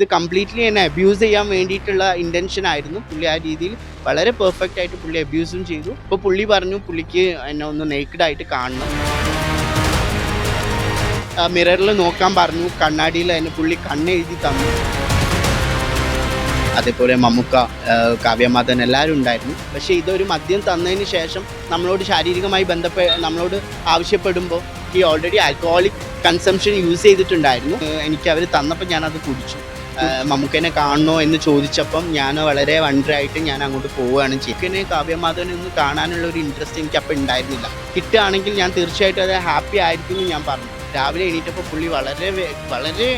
ഇത് കംപ്ലീറ്റ്ലി എന്നെ അബ്യൂസ് ചെയ്യാൻ വേണ്ടിയിട്ടുള്ള ഇന്റൻഷൻ ആയിരുന്നു. പുള്ളി ആ രീതിയിൽ വളരെ പെർഫെക്റ്റ് ആയിട്ട് പുള്ളി അബ്യൂസും ചെയ്തു. അപ്പോൾ പുള്ളി പറഞ്ഞു പുള്ളിക്ക് എന്നെ ഒന്ന് നേക്കഡ് ആയിട്ട് കാണണം. മിററിൽ നോക്കാൻ പറഞ്ഞു. കണ്ണാടിയിൽ എന്നെ പുള്ളി കണ്ണെഴുതി തന്നു. അതേപോലെ മമ്മുക്ക കാവ്യമാതൻ എല്ലാവരും ഉണ്ടായിരുന്നു. പക്ഷേ ഇതൊരു മദ്യം തന്നതിന് ശേഷം നമ്മളോട് ശാരീരികമായി ബന്ധപ്പെ നമ്മളോട് ആവശ്യപ്പെടുമ്പോൾ ഈ ഓൾറെഡി ആൽക്കഹോളിക് കൺസംഷൻ യൂസ് ചെയ്തിട്ടുണ്ടായിരുന്നു. എനിക്ക് അവർ തന്നപ്പോൾ ഞാനത് കുടിച്ചു. മമ്മൂക്കനെ കാണണോ എന്ന് ചോദിച്ചപ്പം ഞാൻ വളരെ വണ്ടറായിട്ട് ഞാൻ അങ്ങോട്ട് പോവുകയാണ് ചിക്കനെ കാവ്യമാധവനെ ഒന്ന് കാണാനുള്ള ഒരു ഇൻട്രസ്റ്റ് എനിക്ക് അപ്പം ഉണ്ടായിരുന്നില്ല. കിട്ടുകയാണെങ്കിൽ ഞാൻ തീർച്ചയായിട്ടും അത് ഹാപ്പി ആയിരിക്കും എന്ന് ഞാൻ പറഞ്ഞു. രാവിലെ എണീറ്റപ്പോൾ പുള്ളി വളരെ വളരെ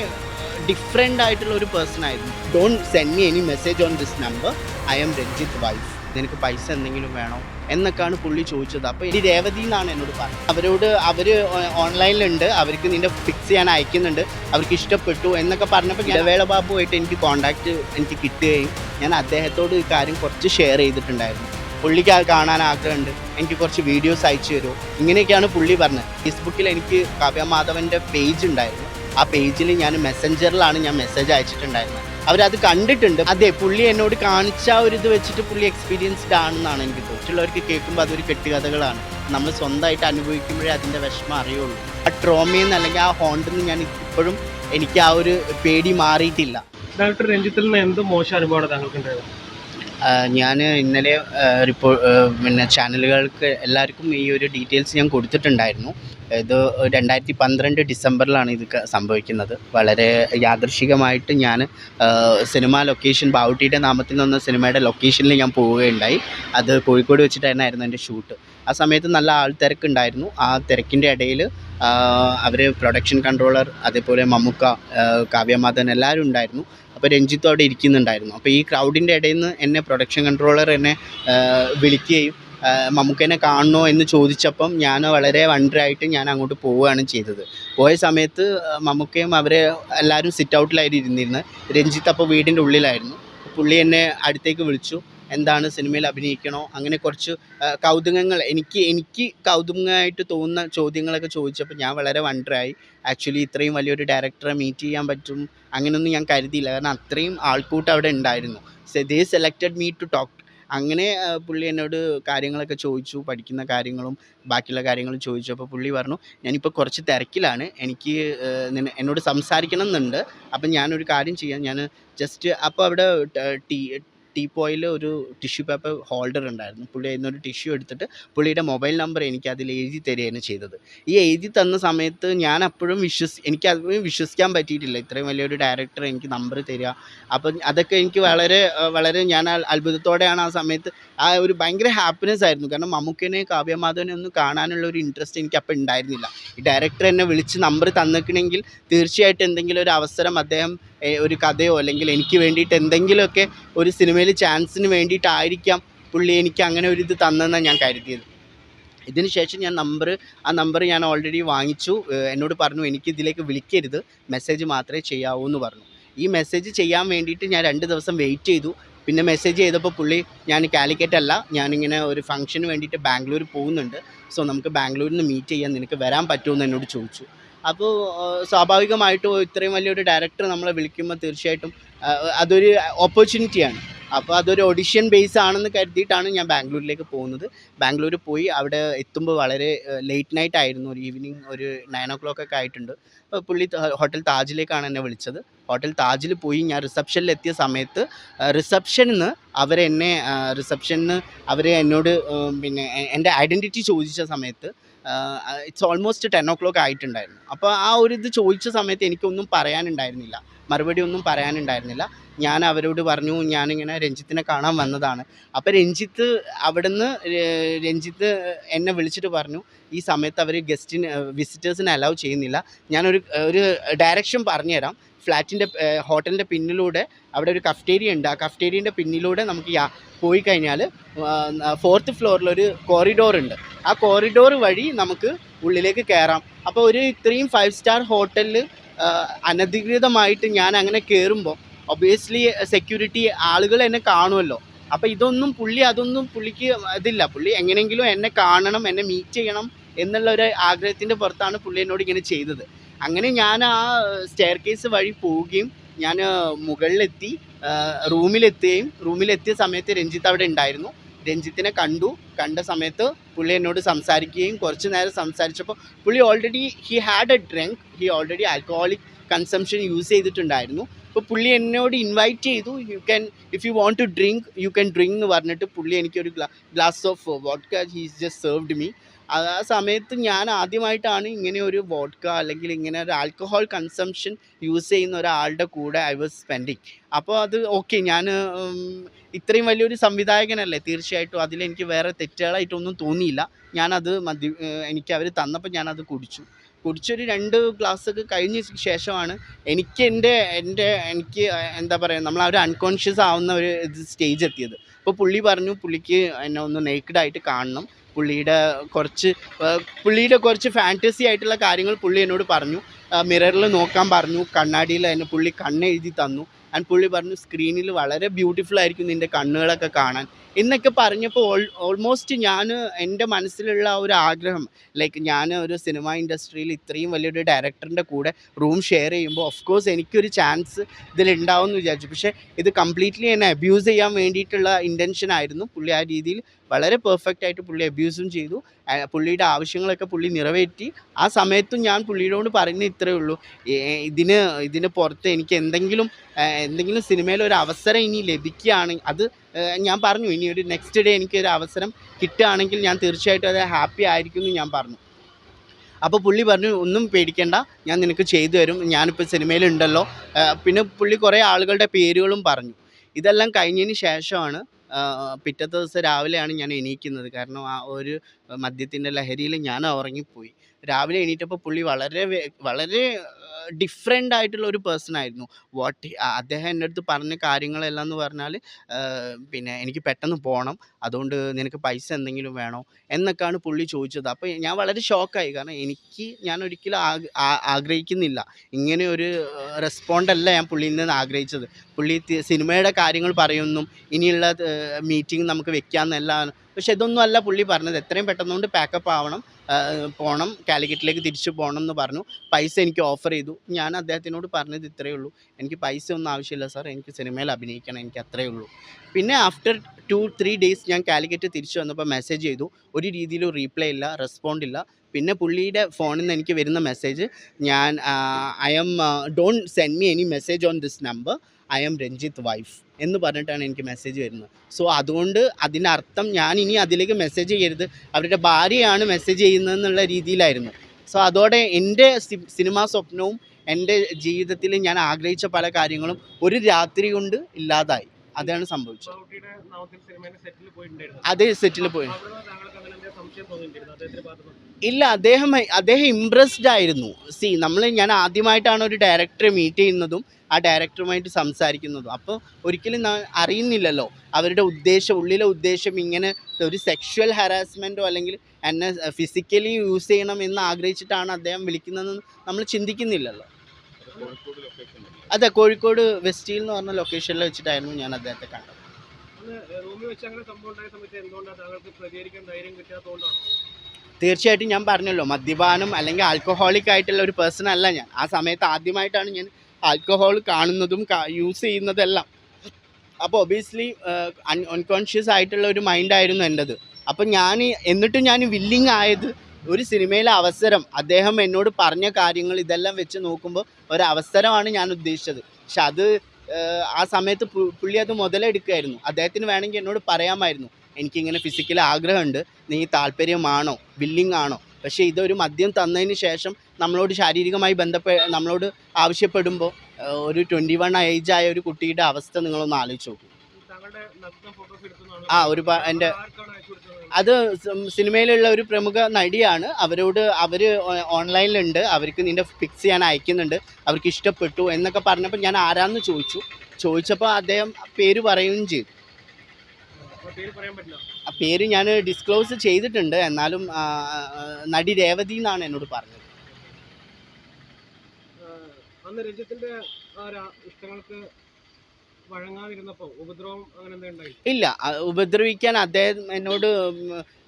ഡിഫറെന്റ് ആയിട്ടുള്ള ഒരു പേഴ്സൺ ആയിരുന്നു. Don't send me any message on this number I am Ranjith wife നിനക്ക് പൈസ എന്തെങ്കിലും വേണോ? എന്നൊക്കെയാണ് പുള്ളി ചോദിച്ചത്. അപ്പോൾ ഇനി രേവതി എന്നാണ് എന്നോട് പറഞ്ഞത്. അവരോട് അവർ ഓൺലൈനിലുണ്ട്. അവർക്ക് നിന്റെ ഫിക്സ് ചെയ്യാൻ അയക്കുന്നുണ്ട്. അവർക്ക് ഇഷ്ടപ്പെട്ടു എന്നൊക്കെ പറഞ്ഞപ്പോൾ ഇടവേള ബാബുമായിട്ട് എനിക്ക് കോണ്ടാക്ട് എനിക്ക് കിട്ടുകയും ഞാൻ അദ്ദേഹത്തോട് ഈ കാര്യം കുറച്ച് ഷെയർ ചെയ്തിട്ടുണ്ടായിരുന്നു. പുള്ളിക്ക് അത് കാണാൻ ആഗ്രഹമുണ്ട്. എനിക്ക് കുറച്ച് വീഡിയോസ് അയച്ചു തരുമോ? ഇങ്ങനെയൊക്കെയാണ് പുള്ളി പറഞ്ഞത്. ഫേസ്ബുക്കിൽ എനിക്ക് കാവ്യ മാധവന്റെ പേജ് ഉണ്ടായിരുന്നു. ആ പേജിൽ ഞാൻ മെസ്സഞ്ചറിലാണ് ഞാൻ മെസ്സേജ് അയച്ചിട്ടുണ്ടായിരുന്നത്. അവരത് കണ്ടിട്ടുണ്ട്. അതെ പുള്ളി എന്നോട് കാണിച്ച ആ ഒരു ഇത് വെച്ചിട്ട് പുള്ളി എക്സ്പീരിയൻസ്ഡ് ആണെന്നാണ് എനിക്ക് തോന്നുന്നത്. മറ്റുള്ളവർക്ക് കേൾക്കുമ്പോൾ അതൊരു കെട്ടുകഥകളാണ്. നമ്മൾ സ്വന്തമായിട്ട് അനുഭവിക്കുമ്പോഴേ അതിന്റെ വിഷമം അറിയുള്ളൂ. ആ ട്രോമയിൽ നിന്ന് അല്ലെങ്കിൽ ആ ഹോണ്ടിൽ നിന്ന് ഞാൻ ഇപ്പോഴും എനിക്ക് ആ ഒരു പേടി മാറിയിട്ടില്ല. ഡോക്ടർ രഞ്ജിത്തിൽ നിന്ന് എന്ത് മോശം അനുഭവമാണ് താങ്കൾക്ക് ഉണ്ടായത് ഞാൻ ഇന്നലെ റിപ്പോ പിന്നെ ചാനലുകൾക്ക് എല്ലാവർക്കും ഈ ഒരു ഡീറ്റെയിൽസ് ഞാൻ കൊടുത്തിട്ടുണ്ടായിരുന്നു. ഇത് രണ്ടായിരത്തി പന്ത്രണ്ട് ഡിസംബറിലാണ് ഇത് സംഭവിക്കുന്നത്. വളരെ യാദൃശികമായിട്ട് ഞാൻ സിനിമ ലൊക്കേഷൻ ബാവുട്ടിയുടെ നാമത്തിൽ നിന്ന സിനിമയുടെ ലൊക്കേഷനിൽ ഞാൻ പോവുകയുണ്ടായി. അത് കോഴിക്കോട് വെച്ചിട്ടായിരുന്നു എന്റെ ഷൂട്ട്. ആ സമയത്ത് നല്ല ആൾ തിരക്കുണ്ടായിരുന്നു. ആ തിരക്കിന്റെ ഇടയിൽ അവർ പ്രൊഡക്ഷൻ കൺട്രോളർ അതേപോലെ മമ്മുക്ക കാവ്യമാധൻ എല്ലാവരും ഉണ്ടായിരുന്നു. അപ്പോൾ രഞ്ജിത്തും അവിടെ ഇരിക്കുന്നുണ്ടായിരുന്നു. അപ്പോൾ ഈ ക്രൗഡിന്റെ ഇടയിൽ നിന്ന് എന്നെ പ്രൊഡക്ഷൻ കൺട്രോളർ എന്നെ വിളിക്കുകയും മമ്മൂക്കനെ കാണണോ എന്ന് ചോദിച്ചപ്പം ഞാൻ വളരെ വണ്ടറായിട്ട് ഞാൻ അങ്ങോട്ട് പോവുകയാണ് ചെയ്തത്. പോയ സമയത്ത് മമ്മൂക്കയും അവരെ എല്ലാവരും സിറ്റ് ഔട്ടിലായിരുന്നു ഇരുന്നിരുന്നത് രഞ്ജിത്ത് അപ്പോൾ വീടിന്റെ ഉള്ളിലായിരുന്നു. പുള്ളി എന്നെ അടുത്തേക്ക് വിളിച്ചു. എന്താണ് സിനിമയിൽ അഭിനയിക്കണോ? അങ്ങനെ കുറച്ച് കൗതുകങ്ങൾ എനിക്ക് എനിക്ക് കൗതുകമായിട്ട് തോന്നുന്ന ചോദ്യങ്ങളൊക്കെ ചോദിച്ചപ്പോൾ ഞാൻ വളരെ വണ്ടറായി. ആക്ച്വലി ഇത്രയും വലിയൊരു ഡയറക്ടറെ മീറ്റ് ചെയ്യാൻ പറ്റും അങ്ങനെയൊന്നും ഞാൻ കരുതിയില്ല. കാരണം അത്രയും ആൾക്കൂട്ടം അവിടെ ഉണ്ടായിരുന്നു. They selected me to talk അങ്ങനെ പുള്ളി എന്നോട് കാര്യങ്ങളൊക്കെ ചോദിച്ചു പഠിക്കുന്ന കാര്യങ്ങളും ബാക്കിയുള്ള കാര്യങ്ങളും ചോദിച്ചു അപ്പോൾ പുള്ളി പറഞ്ഞു ഞാനിപ്പോൾ കുറച്ച് തിരക്കിലാണ്. എനിക്ക് എന്നോട് സംസാരിക്കണം എന്നുണ്ട് അപ്പം ഞാനൊരു കാര്യം ചെയ്യാം. ഞാൻ ജസ്റ്റ് അപ്പോൾ അവിടെ ട- ടീ ടീപ്പോയിൽ ഒരു ടിഷ്യൂ പേപ്പർ ഹോൾഡർ ഉണ്ടായിരുന്നു. പുള്ളി അതിനൊരു ടിഷ്യൂ എടുത്തിട്ട് പുള്ളിയുടെ മൊബൈൽ നമ്പർ എനിക്ക് അതിൽ എഴുതി തരികയാണ് ചെയ്തത്. ഈ എഴുതി തന്ന സമയത്ത് ഞാൻ അപ്പോഴും വിശ്വസി എനിക്ക് അതും വിശ്വസിക്കാൻ പറ്റിയിട്ടില്ല. ഇത്രയും വലിയൊരു ഡയറക്ടർ എനിക്ക് നമ്പർ തരിക. അപ്പം അതൊക്കെ എനിക്ക് വളരെ വളരെ ഞാൻ അത്ഭുതത്തോടെയാണ് ആ സമയത്ത് ആ ഒരു ഭയങ്കര ഹാപ്പിനെസ് ആയിരുന്നു. കാരണം മമ്മൂക്കനെ കാവ്യമാധവനെ ഒന്നും കാണാനുള്ള ഒരു ഇൻട്രസ്റ്റ് എനിക്ക് അപ്പം ഉണ്ടായിരുന്നില്ല. ഈ ഡയറക്ടർ എന്നെ വിളിച്ച് നമ്പർ തന്നിക്കണമെങ്കിൽ തീർച്ചയായിട്ടും എന്തെങ്കിലും ഒരു അവസരം അദ്ദേഹം ഒരു കഥയോ അല്ലെങ്കിൽ എനിക്ക് വേണ്ടിയിട്ട് എന്തെങ്കിലുമൊക്കെ ഒരു സിനിമയിൽ ചാൻസിന് വേണ്ടിയിട്ടായിരിക്കാം പുള്ളി എനിക്ക് അങ്ങനെ ഒരു ഇത് തന്നെന്നാണ് ഞാൻ കരുതിയത്. ഇതിന് ശേഷം ഞാൻ നമ്പർ ആ നമ്പർ ഞാൻ ഓൾറെഡി വാങ്ങിച്ചു. എന്നോട് പറഞ്ഞു എനിക്ക് ഇതിലേക്ക് വിളിക്കരുത്. മെസ്സേജ് മാത്രമേ ചെയ്യാവൂ എന്ന് പറഞ്ഞു. ഈ മെസ്സേജ് ചെയ്യാൻ വേണ്ടിയിട്ട് ഞാൻ രണ്ട് ദിവസം വെയിറ്റ് ചെയ്തു. പിന്നെ മെസ്സേജ് ചെയ്തപ്പോൾ പുള്ളി ഞാൻ കാലിക്കറ്റ് അല്ല. ഞാനിങ്ങനെ ഒരു ഫംഗ്ഷന് വേണ്ടിയിട്ട് ബാംഗ്ലൂർ പോകുന്നുണ്ട്. സോ നമുക്ക് ബാംഗ്ലൂരിൽ നിന്ന് മീറ്റ് ചെയ്യാൻ നിനക്ക് വരാൻ പറ്റുമെന്ന് എന്നോട് ചോദിച്ചു. അപ്പോൾ സ്വാഭാവികമായിട്ടും ഇത്രയും വലിയൊരു ഡയറക്ടർ നമ്മളെ വിളിക്കുമ്പോൾ തീർച്ചയായിട്ടും അതൊരു ഓപ്പർച്യൂണിറ്റിയാണ് അപ്പോൾ അതൊരു ഓഡിഷൻ ബേസ് ആണെന്ന് കരുതിയിട്ടാണ് ഞാൻ ബാംഗ്ലൂരിലേക്ക് പോകുന്നത്. ബാംഗ്ലൂർ പോയി അവിടെ എത്തുമ്പോൾ വളരെ ലേറ്റ് നൈറ്റ് ആയിരുന്നു. ഒരു ഈവനിങ് ഒരു നയൻ ഒ ക്ലോക്ക് ഒക്കെ ആയിട്ടുണ്ട്. അപ്പോൾ പുള്ളി ഹോട്ടൽ താജിലേക്കാണ് എന്നെ വിളിച്ചത്. ഹോട്ടൽ താജിൽ പോയി ഞാൻ റിസപ്ഷനിൽ എത്തിയ സമയത്ത് റിസപ്ഷനിൽ നിന്ന് അവരെന്നെ റിസപ്ഷനിൽ അവരെ എന്നോട് പിന്നെ എന്റെ ഐഡന്റിറ്റി ചോദിച്ച സമയത്ത് it's almost ten o'clock ആയിട്ടുണ്ടായിരുന്നു. അപ്പോൾ ആ ഒരു ഇത് ചോദിച്ച സമയത്ത് എനിക്കൊന്നും പറയാനുണ്ടായിരുന്നില്ല. മറുപടി ഒന്നും പറയാനുണ്ടായിരുന്നില്ല. ഞാൻ അവരോട് പറഞ്ഞു ഞാനിങ്ങനെ രഞ്ജിത്തിനെ കാണാൻ വന്നതാണ്. അപ്പോൾ രഞ്ജിത്ത് അവിടുന്ന് രഞ്ജിത്ത് എന്നെ വിളിച്ചിട്ട് പറഞ്ഞു ഈ സമയത്ത് അവർ ഗസ്റ്റിന് വിസിറ്റേഴ്സിനെ അലൗ ചെയ്യുന്നില്ല. ഞാനൊരു ഒരു ഡയറക്ഷൻ പറഞ്ഞുതരാം. ഫ്ലാറ്റിന്റെ ഹോട്ടലിന്റെ പിന്നിലൂടെ അവിടെ ഒരു കഫ്റ്റേരിയ ഉണ്ട്. ആ കഫ്റ്റേരിയന്റെ പിന്നിലൂടെ നമുക്ക് പോയി കഴിഞ്ഞാൽ ഫോർത്ത് ഫ്ലോറിലൊരു കോറിഡോർ ഉണ്ട്. ആ കോറിഡോർ വഴി നമുക്ക് ഉള്ളിലേക്ക് കയറാം അപ്പോൾ ഒരു ഇത്രയും ഫൈവ് സ്റ്റാർ ഹോട്ടലിൽ അനധികൃതമായിട്ട് ഞാൻ അങ്ങനെ കയറുമ്പോൾ ഒബിയസ്ലി സെക്യൂരിറ്റി ആളുകൾ എന്നെ കാണുമല്ലോ അപ്പോൾ ഇതൊന്നും പുള്ളി അതൊന്നും പുള്ളിക്ക് ഇതില്ല പുള്ളി എങ്ങനെയെങ്കിലും എന്നെ കാണണം എന്നെ മീറ്റ് ചെയ്യണം എന്നുള്ള ഒരു ആഗ്രഹത്തിന്റെ പുറത്താണ് പുള്ളി എന്നോട് ഇങ്ങനെ ചെയ്തത്. അങ്ങനെ ഞാൻ ആ സ്റ്റെയർ കേസ് വഴി പോവുകയും ഞാൻ മുകളിലെത്തി റൂമിലെത്തുകയും റൂമിലെത്തിയ സമയത്ത് രഞ്ജിത്ത് അവിടെ ഉണ്ടായിരുന്നു. രഞ്ജിത്തിനെ കണ്ടു. കണ്ട സമയത്ത് പുള്ളി എന്നോട് സംസാരിക്കുകയും കുറച്ച് നേരം സംസാരിച്ചപ്പോൾ പുള്ളി already he had a drink he already alcoholic consumption use ചെയ്തിട്ടുണ്ടായിരുന്നു. അപ്പോൾ പുള്ളി എന്നോട് ഇൻവൈറ്റ് ചെയ്തു. You can if you want to drink you can drink എന്ന് പറഞ്ഞിട്ട് പുള്ളി എനിക്കൊരു glass of what he's just served me ആ സമയത്ത് ഞാൻ ആദ്യമായിട്ടാണ് ഇങ്ങനെ ഒരു വോഡ്ക അല്ലെങ്കിൽ ഇങ്ങനെ ഒരു ആൽക്കഹോൾ കൺസംഷൻ യൂസ് ചെയ്യുന്ന ഒരാളുടെ കൂടെ ഐ വാസ് സ്പെൻഡിങ് അപ്പോൾ അത് ഓക്കെ ഞാൻ ഇത്രയും വലിയൊരു സംവിധായകനല്ലേ തീർച്ചയായിട്ടും. അതിലെനിക്ക് വേറെ തെറ്റുകളായിട്ടൊന്നും തോന്നിയില്ല. ഞാനത് മദ്യ എനിക്ക് അവർ തന്നപ്പോൾ ഞാനത് കുടിച്ചു. കുടിച്ചൊരു രണ്ട് ഒക്കെ കഴിഞ്ഞ ശേഷമാണ് എനിക്ക് എന്റെ എന്റെ എനിക്ക് എന്താ പറയുക നമ്മൾ ആ ഒരു അൺകോൺഷ്യസ് ആവുന്ന ഒരു സ്റ്റേജ് എത്തിയത്. അപ്പോൾ പുള്ളി പറഞ്ഞു പുള്ളിക്ക് എന്നെ ഒന്ന് നേക്കഡായിട്ട് കാണണം. പുള്ളിയുടെ കുറച്ച് പുള്ളിയുടെ കുറച്ച് ഫാന്റസി ആയിട്ടുള്ള കാര്യങ്ങൾ പുള്ളി എന്നോട് പറഞ്ഞു. മിററിൽ നോക്കാൻ പറഞ്ഞു. കണ്ണാടിയിൽ അതിന് പുള്ളി കണ്ണെഴുതി തന്നു. ആൻഡ് പുള്ളി പറഞ്ഞു സ്ക്രീനിൽ വളരെ ബ്യൂട്ടിഫുൾ ആയിരിക്കും നിന്റെ കണ്ണുകളൊക്കെ കാണാൻ. എന്നൊക്കെ പറഞ്ഞപ്പോൾ ഓൾ ഓൾമോസ്റ്റ് ഞാൻ എന്റെ മനസ്സിലുള്ള ഒരു ആഗ്രഹം ലൈക്ക് ഞാൻ ഒരു സിനിമ ഇൻഡസ്ട്രിയിൽ ഇത്രയും വലിയൊരു ഡയറക്ടറിന്റെ കൂടെ റൂം ഷെയർ ചെയ്യുമ്പോൾ ഓഫ് കോഴ്സ് എനിക്കൊരു ചാൻസ് ഇതിലുണ്ടാവും എന്ന് വിചാരിച്ചു. പക്ഷേ ഇത് കംപ്ലീറ്റ്ലി എന്നെ അബ്യൂസ് ചെയ്യാൻ വേണ്ടിയിട്ടുള്ള ഇന്റൻഷൻ ആയിരുന്നു. പുള്ളി ആ രീതിയിൽ വളരെ പെർഫെക്റ്റ് ആയിട്ട് പുള്ളി അബ്യൂസും ചെയ്തു. പുള്ളിയുടെ ആവശ്യങ്ങളൊക്കെ പുള്ളി നിറവേറ്റി. ആ സമയത്തും ഞാൻ പുള്ളിയോട് പറഞ്ഞ ഇത്രയേ ഉള്ളൂ. ഇതിന് ഇതിന് പുറത്ത് എനിക്ക് എന്തെങ്കിലും എന്തെങ്കിലും സിനിമയിൽ ഒരു അവസരം ഇനി ലഭിക്കുകയാണെങ്കിൽ അത് ഞാൻ പറഞ്ഞു ഇനി ഒരു നെക്സ്റ്റ് ഡേ എനിക്ക് ഒരു അവസരം കിട്ടുകയാണെങ്കിൽ ഞാൻ തീർച്ചയായിട്ടും അത് ഹാപ്പി ആയിരിക്കും എന്ന് ഞാൻ പറഞ്ഞു. അപ്പോൾ പുള്ളി പറഞ്ഞു ഒന്നും പേടിക്കേണ്ട ഞാൻ നിനക്ക് ചെയ്തു തരും. ഞാനിപ്പോൾ സിനിമയിലുണ്ടല്ലോ. പിന്നെ പുള്ളി കുറേ ആളുകളുടെ പേരുകളും പറഞ്ഞു. ഇതെല്ലാം കഴിഞ്ഞതിന് ശേഷമാണ് പിറ്റത്തെ ദിവസം രാവിലെയാണ് ഞാൻ എണീക്കുന്നത്. കാരണം ആ ഒരു മദ്യത്തിന്റെ ലഹരിയിൽ ഞാൻ ഉറങ്ങിപ്പോയി. രാവിലെ എണീറ്റപ്പോൾ പുള്ളി വളരെ വളരെ ഡിഫറെന്റ് ആയിട്ടുള്ള ഒരു പേഴ്സൺ ആയിരുന്നു. വാട്ട് അദ്ദേഹം എന്റെ അടുത്ത് പറഞ്ഞ കാര്യങ്ങളെല്ലാം എന്ന് പറഞ്ഞാൽ പിന്നെ എനിക്ക് പെട്ടെന്ന് പോകണം അതുകൊണ്ട് നിനക്ക് പൈസ എന്തെങ്കിലും വേണോ എന്നൊക്കെയാണ് പുള്ളി ചോദിച്ചത്. അപ്പോൾ ഞാൻ വളരെ ഷോക്കായി കാരണം എനിക്ക് ഞാൻ ഒരിക്കലും ആഗ്രഹിക്കുന്നില്ല. ഇങ്ങനെ ഒരു റെസ്പോണ്ടല്ല ഞാൻ പുള്ളിയിൽ നിന്ന് ആഗ്രഹിച്ചത്. പുള്ളി സിനിമയുടെ കാര്യങ്ങൾ പറയുന്നു. ഇനിയുള്ള മീറ്റിംഗ് നമുക്ക് വെക്കാമെന്നെല്ലാം പക്ഷെ ഇതൊന്നും അല്ല പുള്ളി പറഞ്ഞത്. എത്രയും പെട്ടെന്നുകൊണ്ട് പാക്കപ്പ് ആവണം പോകണം കാലിക്കറ്റിലേക്ക് തിരിച്ചു പോകണം എന്ന് പറഞ്ഞു. പൈസ എനിക്ക് ഓഫർ ചെയ്തു. ഞാൻ അദ്ദേഹത്തിനോട് പറഞ്ഞത് ഇത്രയേ ഉള്ളൂ. എനിക്ക് പൈസ ഒന്നും ആവശ്യമില്ല സാർ എനിക്ക് സിനിമയിൽ അഭിനയിക്കണം. എനിക്ക് അത്രയേ ഉള്ളൂ. പിന്നെ ആഫ്റ്റർ ടു ത്രീ ഡേയ്സ് ഞാൻ കാലിക്കറ്റ് തിരിച്ചു വന്നപ്പോൾ മെസ്സേജ് ചെയ്തു. ഒരു രീതിയിലും റീപ്ലൈ ഇല്ല റെസ്പോണ്ട് ഇല്ല. പിന്നെ പുള്ളിയുടെ ഫോണിൽ നിന്ന് എനിക്ക് വരുന്ന മെസ്സേജ് ഞാൻ I am don't send me any message on this number I am Ranjith wife എന്ന് പറഞ്ഞിട്ടാണ് എനിക്ക് മെസ്സേജ് വരുന്നത്. സോ അതുകൊണ്ട് അതിനർത്ഥം ഞാൻ ഇനി അതിലേക്ക് മെസ്സേജ് ചെയ്യരുത്. അവരുടെ ഭാര്യയാണ് മെസ്സേജ് ചെയ്യുന്നത് എന്നുള്ള രീതിയിലായിരുന്നു. സോ അതോടെ എന്റെ സിനിമാ സ്വപ്നവും എന്റെ ജീവിതത്തിൽ ഞാൻ ആഗ്രഹിച്ച പല കാര്യങ്ങളും ഒരു രാത്രി കൊണ്ട് ഇല്ലാതായി. അതാണ് സംഭവിച്ചത്. അതെ സെറ്റിൽ പോയിട്ടുണ്ടായിരുന്നു. അതേ സെറ്റിൽ പോയി. ഇല്ല അദ്ദേഹം അദ്ദേഹം ഇംപ്രസ്ഡ് ആയിരുന്നു. സി നമ്മൾ ഞാൻ ആദ്യമായിട്ടാണ് ഒരു ഡയറക്ടറെ മീറ്റ് ചെയ്യുന്നതും ആ ഡയറക്ടറുമായിട്ട് സംസാരിക്കുന്നതും. അപ്പോൾ ഒരിക്കലും അറിയുന്നില്ലല്ലോ. അവരുടെ ഉദ്ദേശം ഉള്ളിലെ ഉദ്ദേശം ഇങ്ങനെ ഒരു സെക്ഷുവൽ ഹറാസ്മെന്റോ അല്ലെങ്കിൽ എന്നെ ഫിസിക്കലി യൂസ് ചെയ്യണം എന്ന് ആഗ്രഹിച്ചിട്ടാണ് അദ്ദേഹം വിളിക്കുന്നതെന്ന് നമ്മൾ ചിന്തിക്കുന്നില്ലല്ലോ. അതെ കോഴിക്കോട് വെസ്റ്റിൽ എന്ന് പറഞ്ഞ ലൊക്കേഷനിൽ വെച്ചിട്ടായിരുന്നു ഞാൻ അദ്ദേഹത്തെ കണ്ടത്. തീർച്ചയായിട്ടും ഞാൻ പറഞ്ഞല്ലോ മദ്യപാനം അല്ലെങ്കിൽ ആൽക്കഹോളിക് ആയിട്ടുള്ള ഒരു പേഴ്സൺ അല്ല ഞാൻ. ആ സമയത്ത് ആദ്യമായിട്ടാണ് ഞാൻ ആൽക്കഹോൾ കാണുന്നതും യൂസ് ചെയ്യുന്നതെല്ലാം. അപ്പോൾ ഒബിയസ്ലി അൺകോൺഷ്യസ് ആയിട്ടുള്ള ഒരു മൈൻഡായിരുന്നു എന്റെത് അപ്പം ഞാൻ എന്നിട്ടും ഞാൻ വില്ലിങ് ആയത് ഒരു സിനിമയിലെ അവസരം അദ്ദേഹം എന്നോട് പറഞ്ഞ കാര്യങ്ങൾ ഇതെല്ലാം വെച്ച് നോക്കുമ്പോൾ ഒരവസരമാണ് ഞാൻ ഉദ്ദേശിച്ചത്. പക്ഷെ അത് ആ സമയത്ത് പുള്ളി അത് മുതലെടുക്കുമായിരുന്നു അദ്ദേഹത്തിന് വേണമെങ്കിൽ എന്നോട് പറയാമായിരുന്നു. എനിക്കിങ്ങനെ ഫിസിക്കൽ ആഗ്രഹമുണ്ട്. നീ താല്പര്യമാണോ? ബില്ലിംഗ് ആണോ? പക്ഷേ ഇതൊരു മദ്യം തന്നതിന് ശേഷം നമ്മളോട് ശാരീരികമായി ബന്ധപ്പെ നമ്മളോട് ആവശ്യപ്പെടുമ്പോൾ ഒരു ട്വന്റി വൺ ഏജ് ആയ ഒരു കുട്ടിയുടെ അവസ്ഥ നിങ്ങളൊന്ന് ആലോചിച്ച് നോക്കൂ. ആ ഒരു എന്റെ അത് സിനിമയിലുള്ള ഒരു പ്രമുഖ നടിയാണ്. അവരോട് അവർ ഓൺലൈനിലുണ്ട്. അവർക്ക് നിന്റെ ഫിക്സ് ചെയ്യാൻ അയക്കുന്നുണ്ട്. അവർക്ക് ഇഷ്ടപ്പെട്ടു എന്നൊക്കെ പറഞ്ഞപ്പോൾ ഞാൻ ആരാന്ന് ചോദിച്ചു. ചോദിച്ചപ്പോൾ അദ്ദേഹം പേര് പറയുകയും ചെയ്തു. ആ പേര് ഞാൻ ഡിസ്ക്ലോസ് ചെയ്തിട്ടുണ്ട്. എന്നാലും നടി രേവതി എന്നാണ് എന്നോട് പറഞ്ഞത്. അന്ന് രഞ്ജിത്തിന്റെ ഇഷ്ടങ്ങൾക്ക് വഴങ്ങാതിരുന്നപ്പോ ഉപദ്രവം അങ്ങനെ എന്താ ഉണ്ടായി ഇല്ല ഉപദ്രവിക്കാൻ അദ്ദേഹം എന്നോട്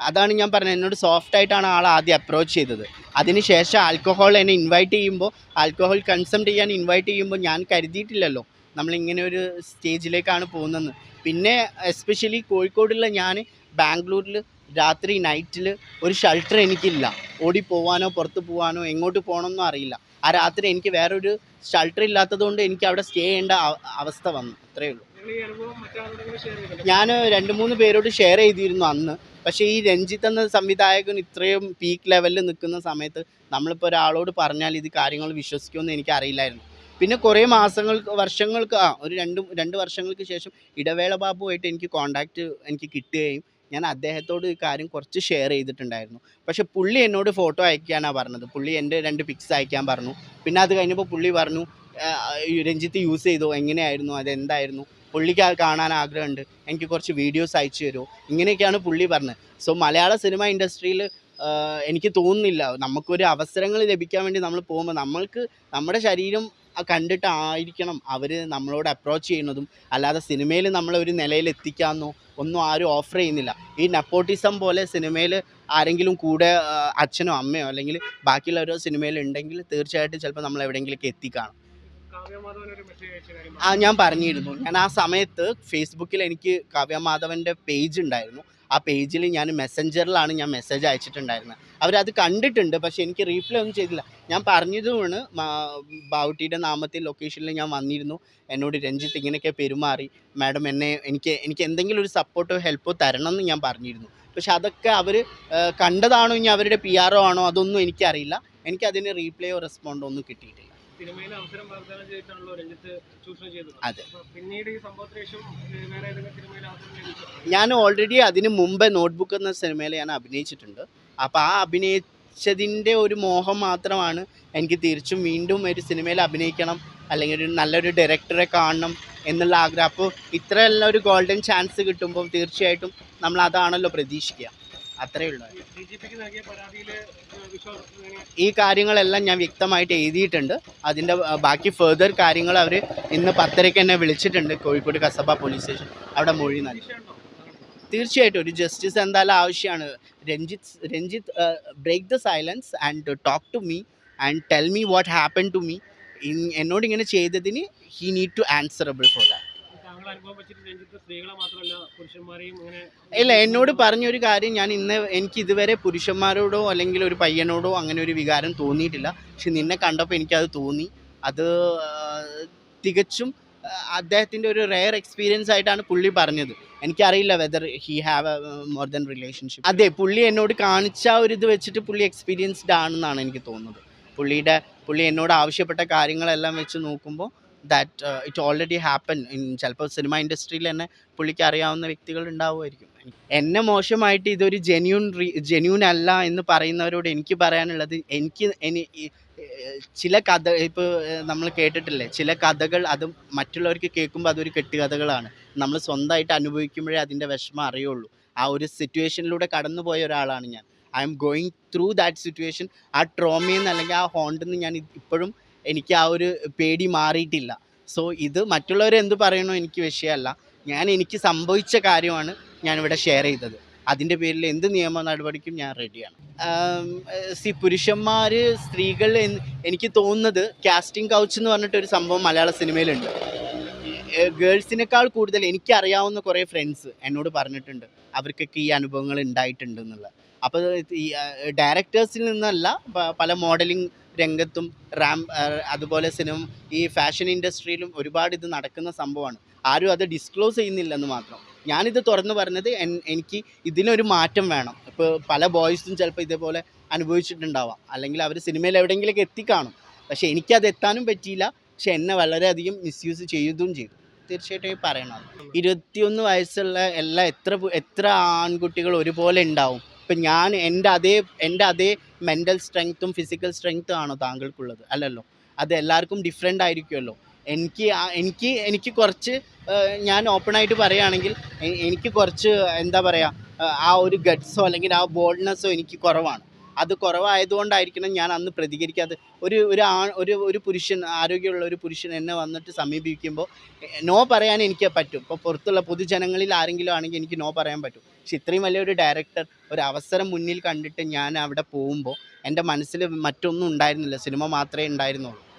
അതാണ് ഞാൻ പറഞ്ഞത്. എന്നോട് സോഫ്റ്റ് ആയിട്ടാണ് ആൾ ആദ്യം അപ്രോച്ച് ചെയ്തത്. അതിനുശേഷം ആൽക്കഹോൾ എന്നെ ഇൻവൈറ്റ് ചെയ്യുമ്പോൾ ആൽക്കഹോൾ കൺസംപ്റ്റ് ചെയ്യാൻ ഇൻവൈറ്റ് ചെയ്യുമ്പോൾ ഞാൻ കരുതിയിട്ടില്ലല്ലോ. നമ്മളിങ്ങനെ ഒരു സ്റ്റേജിലേക്കാണ് പോകുന്നതെന്ന്. പിന്നെ എസ്പെഷ്യലി കോഴിക്കോടുള്ള ഞാൻ ബാംഗ്ലൂരിൽ രാത്രി നൈറ്റിൽ ഒരു ഷെൽട്ടർ എനിക്കില്ല. ഓടി പോവാനോ പുറത്ത് പോവാനോ എങ്ങോട്ട് പോകണമെന്നോ അറിയില്ല. ആ രാത്രി എനിക്ക് വേറൊരു ഷെൽട്ടർ ഇല്ലാത്തതുകൊണ്ട് എനിക്ക് അവിടെ സ്റ്റേ ചെയ്യേണ്ട അവസ്ഥ വന്നു. അത്രയേ ഉള്ളൂ. ഞാൻ രണ്ട് മൂന്ന് പേരോട് ഷെയർ ചെയ്തിരുന്നു അന്ന്. പക്ഷേ ഈ രഞ്ജിത്ത് എന്ന സംവിധായകൻ ഇത്രയും പീക്ക് ലെവലിൽ നിൽക്കുന്ന സമയത്ത് നമ്മളിപ്പോൾ ഒരാളോട് പറഞ്ഞാൽ ഇത് കാര്യങ്ങൾ വിശ്വസിക്കുമെന്ന് എനിക്ക് അറിയില്ലായിരുന്നു പിന്നെ കുറേ മാസങ്ങൾക്ക് വർഷങ്ങൾക്ക് ആ ഒരു രണ്ട് രണ്ട് വർഷങ്ങൾക്ക് ശേഷം ഇടവേള ബാബുമായിട്ട് എനിക്ക് കോണ്ടാക്റ്റ് എനിക്ക് കിട്ടുകയും ഞാൻ അദ്ദേഹത്തോട് ഈ കാര്യം കുറച്ച് ഷെയർ ചെയ്തിട്ടുണ്ടായിരുന്നു. പക്ഷേ പുള്ളി എന്നോട് ഫോട്ടോ അയക്കാനാണ് പറഞ്ഞത്. പുള്ളി എന്റെ രണ്ട് പിക്സ് അയക്കാൻ പറഞ്ഞു. പിന്നെ അത് കഴിഞ്ഞപ്പോൾ പുള്ളി പറഞ്ഞു "ആ, ഈ രഞ്ജിത്ത് യൂസ് ചെയ്തോ. എങ്ങനെയായിരുന്നു? അതെന്തായിരുന്നു? പുള്ളിക്ക് കാണാൻ ആഗ്രഹമുണ്ട്. എനിക്ക് കുറച്ച് വീഡിയോസ് അയച്ചു തരുമോ? ഇങ്ങനെയൊക്കെയാണ് പുള്ളി പറഞ്ഞത്. സോ മലയാള സിനിമ ഇൻഡസ്ട്രിയിൽ എനിക്ക് തോന്നുന്നില്ല. നമുക്കൊരു അവസരങ്ങൾ ലഭിക്കാൻ വേണ്ടി നമ്മൾ പോകുമ്പോൾ നമ്മൾക്ക് നമ്മുടെ ശരീരം കണ്ടിട്ടായിരിക്കണം അവർ നമ്മളോട് അപ്രോച്ച് ചെയ്യുന്നതും. അല്ലാതെ സിനിമയിൽ നമ്മളെ ഒരു നിലയിൽ എത്തിക്കാമെന്നോ ഒന്നും ആരും ഓഫർ ചെയ്യുന്നില്ല. ഈ നെപ്പോട്ടിസം പോലെ സിനിമയിൽ ആരെങ്കിലും കൂടെ അച്ഛനോ അമ്മയോ അല്ലെങ്കിൽ ബാക്കിയുള്ളവരോ സിനിമയിൽ ഉണ്ടെങ്കിൽ തീർച്ചയായിട്ടും ചിലപ്പോൾ നമ്മൾ എവിടെയെങ്കിലൊക്കെ എത്തിക്കാണും. ആ ഞാൻ പറഞ്ഞിരുന്നു. ഞാൻ ആ സമയത്ത് ഫേസ്ബുക്കിൽ എനിക്ക് കാവ്യ മാധവന്റെ പേജ് ഉണ്ടായിരുന്നു. ആ പേജിൽ ഞാൻ മെസ്സഞ്ചറിലാണ് ഞാൻ മെസ്സേജ് അയച്ചിട്ടുണ്ടായിരുന്നത്. അവരത് കണ്ടിട്ടുണ്ട് പക്ഷേ എനിക്ക് റീപ്ലൈ ഒന്നും ചെയ്തില്ല. ഞാൻ പറഞ്ഞതുമാണ് ബാവുട്ടിയുടെ നാമത്തിൽ ലൊക്കേഷനിൽ ഞാൻ വന്നിരുന്നു. എന്നോട് രഞ്ജിത്ത് ഇങ്ങനെയൊക്കെ പെരുമാറി. മാഡം എന്നെ എനിക്ക് എനിക്ക് എന്തെങ്കിലും ഒരു സപ്പോർട്ടോ ഹെൽപ്പോ തരണം എന്ന് ഞാൻ പറഞ്ഞിരുന്നു. പക്ഷെ അതൊക്കെ അവർ കണ്ടതാണോ ഇനി അവരുടെ പി ആണോ അതൊന്നും എനിക്കറിയില്ല. എനിക്കതിന് റീപ്ലൈയോ റെസ്പോണ്ടോ ഒന്നും കിട്ടിയിട്ടില്ല. സിനിമയിൽ അവസരം വാഗ്ദാനം ചെയ്തിട്ടാണല്ലോ രഞ്ജിത്ത് ചൂഷണം ചെയ്തത്. അതെ. പിന്നീട് ഈ സംഭവത്തിന് ശേഷം വേറെ ഏതെങ്കിലും സിനിമയിൽ അവസരം ലഭിച്ചു ഞാൻ ഓൾറെഡി അതിന് മുമ്പേ നോട്ട്ബുക്ക് എന്ന സിനിമയിൽ ഞാൻ അഭിനയിച്ചിട്ടുണ്ട്. അപ്പോൾ ആ അഭിനയിച്ചതിന്റെ ഒരു മോഹം മാത്രമാണ് എനിക്ക് തിരിച്ചും വീണ്ടും ഒരു സിനിമയിൽ അഭിനയിക്കണം അല്ലെങ്കിൽ ഒരു നല്ലൊരു ഡയറക്ടറെ കാണണം എന്നുള്ള ആഗ്രഹം. അപ്പോൾ ഇത്രയെല്ലാം ഒരു ഗോൾഡൻ ചാൻസ് കിട്ടുമ്പോൾ തീർച്ചയായിട്ടും നമ്മൾ അതാണല്ലോ പ്രതീക്ഷിക്കുക. അത്രയേ ഉള്ളൂ. ഈ കാര്യങ്ങളെല്ലാം ഞാൻ വ്യക്തമായിട്ട് എഴുതിയിട്ടുണ്ട്. അതിന്റെ ബാക്കി ഫെർദർ കാര്യങ്ങൾ അവർ ഇന്ന് പത്തരയ്ക്ക് എന്നെ വിളിച്ചിട്ടുണ്ട് കോഴിക്കോട് കസബ പോലീസ് സ്റ്റേഷൻ അവിടെ മൊഴി നൽകി. തീർച്ചയായിട്ടും ഒരു ജസ്റ്റിസ് എന്തായാലും ആവശ്യമാണ്. Ranjith Ranjith break the silence and talk to me and tell me what happen to me എന്നോട് ഇങ്ങനെ ചെയ്തതിന് he need to answerable for that മാത്രമല്ല പുരുഷന്മാരെയും ഇങ്ങനെ ഇല്ല എന്നോട് പറഞ്ഞൊരു കാര്യം ഞാൻ ഇന്ന് എനിക്ക് ഇതുവരെ പുരുഷന്മാരോടോ അല്ലെങ്കിൽ ഒരു പയ്യനോടോ അങ്ങനെ ഒരു വികാരം തോന്നിയിട്ടില്ല. പക്ഷെ നിന്നെ കണ്ടപ്പോൾ എനിക്കത് തോന്നി. അത് തികച്ചും അദ്ദേഹത്തിന്റെ ഒരു റെയർ എക്സ്പീരിയൻസ് ആയിട്ടാണ് പുള്ളി പറഞ്ഞത്. എനിക്കറിയില്ല whether he have more than relationship അതെ പുള്ളി എന്നോട് കാണിച്ച ഒരു ഇത് വെച്ചിട്ട് പുള്ളി എക്സ്പീരിയൻസ്ഡ് ആണെന്നാണ് എനിക്ക് തോന്നുന്നത്. പുള്ളിയുടെ പുള്ളി എന്നോട് ആവശ്യപ്പെട്ട കാര്യങ്ങളെല്ലാം വെച്ച് നോക്കുമ്പോൾ ദാറ്റ് ഇറ്റ് ഓൾറെഡി ഹാപ്പൻ ചിലപ്പോൾ സിനിമ ഇൻഡസ്ട്രിയിൽ തന്നെ പുള്ളിക്ക് അറിയാവുന്ന വ്യക്തികൾ ഉണ്ടാവുമായിരിക്കും. എന്നെ മോശമായിട്ട് ഇതൊരു ജെന്യൂൺ ജെന്യൂൺ അല്ല എന്ന് പറയുന്നവരോട് എനിക്ക് പറയാനുള്ളത് എനിക്ക് എനി ചില കഥ ഇപ്പോൾ നമ്മൾ കേട്ടിട്ടില്ലേ? ചില കഥകൾ അത് മറ്റുള്ളവർക്ക് കേൾക്കുമ്പോൾ അതൊരു കെട്ടുകഥകളാണ്. നമ്മൾ സ്വന്തമായിട്ട് അനുഭവിക്കുമ്പോഴേ അതിന്റെ വിഷമം അറിയുള്ളൂ. ആ ഒരു സിറ്റുവേഷനിലൂടെ കടന്നു പോയ ഒരാളാണ് ഞാൻ. I am going through that situation ആ ട്രോമയിൽ നിന്ന് അല്ലെങ്കിൽ ആ ഹോണ്ടിൽ നിന്ന് ഞാൻ ഇപ്പോഴും എനിക്ക് ആ ഒരു പേടി മാറിയിട്ടില്ല. സോ ഇത് മറ്റുള്ളവർ എന്ത് പറയണോ എനിക്ക് വിഷയമല്ല. ഞാൻ എനിക്ക് സംഭവിച്ച കാര്യമാണ് ഞാനിവിടെ ഷെയർ ചെയ്തത്. അതിന്റെ പേരിൽ എന്ത് നിയമ നടപടിക്കും ഞാൻ റെഡിയാണ് സി പുരുഷന്മാർ സ്ത്രീകൾ എനിക്ക് തോന്നുന്നത് കാസ്റ്റിംഗ് കൗച്ച് എന്ന് പറഞ്ഞിട്ടൊരു സംഭവം മലയാള സിനിമയിലുണ്ട്. ഗേൾസിനേക്കാൾ കൂടുതൽ എനിക്കറിയാവുന്ന കുറേ ഫ്രണ്ട്സ് എന്നോട് പറഞ്ഞിട്ടുണ്ട്. അവർക്കൊക്കെ ഈ അനുഭവങ്ങൾ ഉണ്ടായിട്ടുണ്ട് എന്നുള്ളത്. അപ്പോൾ ഈ ഡയറക്ടേഴ്സിൽ നിന്നല്ല പല മോഡലിംഗ് രംഗത്തും റാം അതുപോലെ സിനിമ ഈ ഫാഷൻ ഇൻഡസ്ട്രിയിലും ഒരുപാട് ഇത് നടക്കുന്ന സംഭവമാണ്. ആരും അത് ഡിസ്ക്ലോസ് ചെയ്യുന്നില്ലെന്ന് മാത്രം. ഞാനിത് തുറന്നു പറഞ്ഞത് എനിക്ക് ഇതിനൊരു മാറ്റം വേണം. ഇപ്പോൾ പല ബോയ്സും ചിലപ്പോൾ ഇതേപോലെ അനുഭവിച്ചിട്ടുണ്ടാവാം. അല്ലെങ്കിൽ അവർ സിനിമയിൽ എവിടെയെങ്കിലുമൊക്കെ എത്തിക്കാണും. പക്ഷേ എനിക്കത് എത്താനും പറ്റിയില്ല. പക്ഷെ എന്നെ വളരെയധികം മിസ്യൂസ് ചെയ്തും ചെയ്തു. തീർച്ചയായിട്ടും പറയണം ഇരുപത്തിയൊന്ന് വയസ്സുള്ള എല്ലാ എത്ര എത്ര ആൺകുട്ടികൾ ഒരുപോലെ ഉണ്ടാവും. ഇപ്പം ഞാൻ എന്റെ അതേ എന്റെ അതേ മെന്റൽ സ്ട്രെങ്ത്തും ഫിസിക്കൽ സ്ട്രെങ്ത്തും ആണോ താങ്കൾക്കുള്ളത്? അല്ലല്ലോ. അത് എല്ലാവർക്കും ഡിഫറെന്റ് ആയിരിക്കുമല്ലോ. എനിക്ക് എനിക്ക് എനിക്ക് കുറച്ച് ഞാൻ ഓപ്പണായിട്ട് പറയുകയാണെങ്കിൽ എനിക്ക് കുറച്ച് എന്താ പറയുക ആ ഒരു ഗട്ട്സോ അല്ലെങ്കിൽ ആ ബോൾഡ്നെസ്സോ എനിക്ക് കുറവാണ്. അത് കുറവായതുകൊണ്ടായിരിക്കണം ഞാൻ അന്ന് പ്രതികരിക്കാതെ ഒരു ഒരു ആ ഒരു ഒരു പുരുഷൻ ആരോഗ്യമുള്ള ഒരു പുരുഷൻ എന്നെ വന്നിട്ട് സമീപിക്കുമ്പോൾ നോ പറയാൻ എനിക്ക് പറ്റും. ഇപ്പോൾ പുറത്തുള്ള പൊതുജനങ്ങളിൽ ആരെങ്കിലും ആണെങ്കിൽ എനിക്ക് നോ പറയാൻ പറ്റും. പക്ഷെ ഇത്രയും വലിയൊരു ഡയറക്ടർ ഒരു അവസരം മുന്നിൽ കണ്ടിട്ട് ഞാൻ അവിടെ പോകുമ്പോൾ എന്റെ മനസ്സിൽ മറ്റൊന്നും ഉണ്ടായിരുന്നില്ല. സിനിമ മാത്രമേ ഉണ്ടായിരുന്നുള്ളൂ.